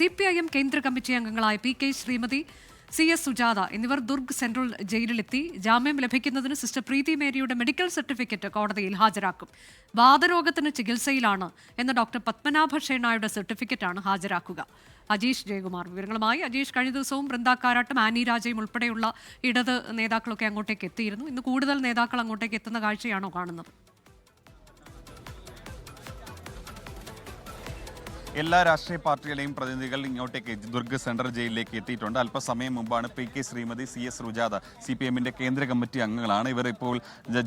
C P I M കേന്ദ്ര committee അംഗങ്ങളായ P K Sreemathi C S Sujatha എന്നിവർ Durg central ജയിലിലെത്തി. ജാമ്യം ലഭിക്കുന്നതിന് സിസ്റ്റർ പ്രീതി മേരിയുടെ മെഡിക്കൽ സർട്ടിഫിക്കറ്റ് കോടതിയിൽ ഹാജരാക്കും. വാതരോഗത്തിന് ചികിത്സയിലാണ് എന്ന ഡോക്ടർ പത്മനാഭ ഷേണായുടെ സർട്ടിഫിക്കറ്റാണ് ഹാജരാക്കുക. അജീഷ് ജയകുമാർ വിവരങ്ങളുമായി. അജീഷ് കഴിഞ്ഞ ദിവസവും ബൃന്ദാക്കാരാട്ടും ആനി രാജയും ഉൾപ്പെടെയുള്ള ഇടത് നേതാക്കളൊക്കെ അങ്ങോട്ടേക്ക് എത്തിയിരുന്നു. ഇന്ന് കൂടുതൽ നേതാക്കൾ അങ്ങോട്ടേക്ക് എത്തുന്ന കാഴ്ചയാണോ കാണുന്നത്? എല്ലാ രാഷ്ട്രീയ പാർട്ടികളെയും പ്രതിനിധികൾ ഇങ്ങോട്ടേക്ക് ദുർഗ് സെൻട്രൽ ജയിലിലേക്ക് എത്തിയിട്ടുണ്ട്. അല്പസമയം മുമ്പാണ് P K Sreemathi C S റുജാദ C P എമ്മിന്റെ കേന്ദ്ര കമ്മിറ്റി അംഗങ്ങളാണ്. ഇവർ ഇപ്പോൾ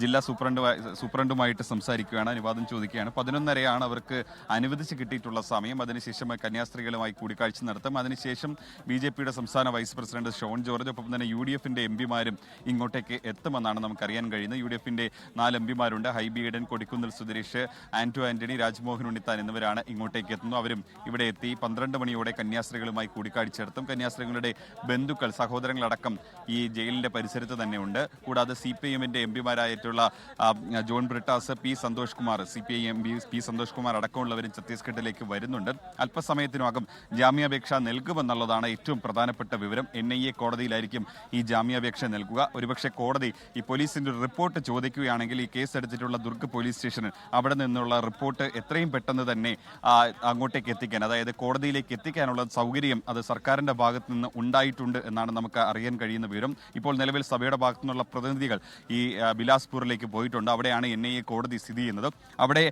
ജില്ലാ സൂപ്രണ്ട് സൂപ്രണ്ടുമായിട്ട് സംസാരിക്കുകയാണ് അനുവാദം ചോദിക്കുകയാണ്. പതിനൊന്നരയാണ് അവർക്ക് അനുവദിച്ച് കിട്ടിയിട്ടുള്ള സമയം. അതിനുശേഷം കന്യാസ്ത്രീകളുമായി കൂടിക്കാഴ്ച നടത്തും. അതിനുശേഷം ബി ജെ പിയുടെ സംസ്ഥാന വൈസ് പ്രസിഡന്റ് ഷോൺ ജോർജ് ഒപ്പം തന്നെ യു ഡി എഫിന്റെ എം പിമാരും ഇങ്ങോട്ടേക്ക് എത്തുമെന്നാണ് നമുക്കറിയാൻ കഴിയുന്നത്. യു ഡി എഫിന്റെ നാല് എം പിമാരുണ്ട്. ഹൈബി ഈഡൻ കൊടിക്കുന്നിൽ സുധീഷ് ആന്റോ ആന്റണി രാജ്മോഹൻ ഉണ്ണിത്താൻ എന്നിവരാണ് ഇങ്ങോട്ടേക്ക് എത്തുന്നു അവരും ഇവിടെ എത്തി. പന്ത്രണ്ട് മണിയോടെ കന്യാസ്ത്രീകളുമായി കൂടിക്കാഴ്ച നടത്തും. കന്യാസ്ത്രീകളുടെ ബന്ധുക്കൾ സഹോദരങ്ങളടക്കം ഈ ജയിലിന്റെ പരിസരത്ത് തന്നെയുണ്ട്. കൂടാതെ സി പി എമ്മിന്റെ M പിമാരായിട്ടുള്ള John Brittas P Santhosh Kumar C P I M P P Santhosh Kumar അടക്കമുള്ളവരും ഛത്തീസ്ഗഡിലേക്ക് വരുന്നുണ്ട്. അല്പസമയത്തിനകം ജാമ്യാപേക്ഷ നൽകുമെന്നുള്ളതാണ് ഏറ്റവും പ്രധാനപ്പെട്ട വിവരം. എൻ ഐ എ കോടതിയിലായിരിക്കും ഈ ജാമ്യാപേക്ഷ നൽകുക. ഒരുപക്ഷെ കോടതി ഈ പോലീസിന്റെ റിപ്പോർട്ട് ചോദിക്കുകയാണെങ്കിൽ ഈ കേസ് എടുത്തിട്ടുള്ള ദുർഗ് പോലീസ് സ്റ്റേഷന് അവിടെ നിന്നുള്ള റിപ്പോർട്ട് എത്രയും പെട്ടെന്ന് തന്നെ ആ, അങ്ങോട്ടേക്ക് എത്തിക്കാൻ അതായത് കോടതിയിലേക്ക് എത്തിക്കാനുള്ള സൗകര്യം അത് സർക്കാരിന്റെ ഭാഗത്ത് നിന്ന് ഉണ്ടായിട്ടുണ്ട് എന്നാണ് നമുക്ക് അറിയാൻ കഴിയുന്ന വിവരം. ഇപ്പോൾ നിലവിൽ സഭയുടെ ഭാഗത്തു നിന്നുള്ള പ്രതിനിധികൾ ഈ ബിലാസ്പൂരിലേക്ക് പോയിട്ടുണ്ട്. അവിടെയാണ് എൻ ഐ എ കോടതി സ്ഥിതി ചെയ്യുന്നത്. അവിടെ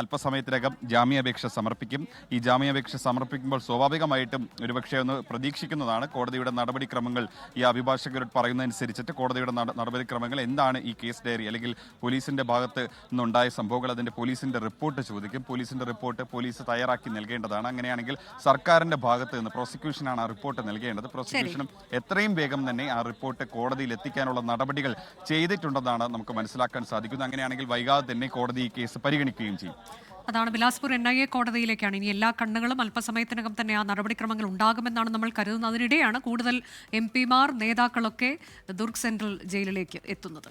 അല്പസമയത്തിനകം ജാമ്യാപേക്ഷ സമർപ്പിക്കും. ഈ ജാമ്യാപേക്ഷ സമർപ്പിക്കുമ്പോൾ സ്വാഭാവികമായിട്ടും ഒരുപക്ഷെ ഒന്ന് പ്രതീക്ഷിക്കുന്നതാണ് കോടതിയുടെ നടപടിക്രമങ്ങൾ ഈ അഭിഭാഷകരോട് പറയുന്നതനുസരിച്ചിട്ട് കോടതിയുടെ നടപടിക്രമങ്ങൾ എന്താണ് ഈ കേസ് ഡയറി? അല്ലെങ്കിൽ പോലീസിന്റെ ഭാഗത്ത് നിന്നുണ്ടായ സംഭവങ്ങൾ അതിന്റെ പോലീസിന്റെ റിപ്പോർട്ട് ചോദിക്കും. പോലീസിന്റെ റിപ്പോർട്ട് പോലീസ് തയ്യാറാക്കി നൽകേണ്ടതാണ്. അങ്ങനെയാണെങ്കിൽ സർക്കാരിന്റെ ഭാഗത്ത് നിന്ന് പ്രോസിക്യൂഷനാണ് ആ റിപ്പോർട്ട് നൽകേണ്ടത്. പ്രോസിക്യൂഷനും എത്രയും വേഗം തന്നെ ആ റിപ്പോർട്ട് കോടതിയിൽ എത്തിക്കാനുള്ള നടപടികൾ ചെയ്തിട്ടുണ്ടെന്നാണ് നമുക്ക് മനസ്സിലാക്കാൻ സാധിക്കുന്നത്. അങ്ങനെയാണെങ്കിൽ വൈകാതെ തന്നെ കോടതി ഈ കേസ് പരിഗണിക്കുകയും ചെയ്യും. അതാണ് ബിലാസ്പൂർ എൻ ഐ എ കോടതിയിലേക്കാണ്. ഇനി എല്ലാ കണ്ണുകളും അല്പസമയത്തിനകം തന്നെ ആ നടപടിക്രമങ്ങൾ ഉണ്ടാകുമെന്നാണ് നമ്മൾ കരുതുന്നത്. അതിനിടെയാണ് കൂടുതൽ എം പിമാർ നേതാക്കളൊക്കെ ദുർഗ് സെൻട്രൽ ജയിലിലേക്ക് എത്തുന്നത്.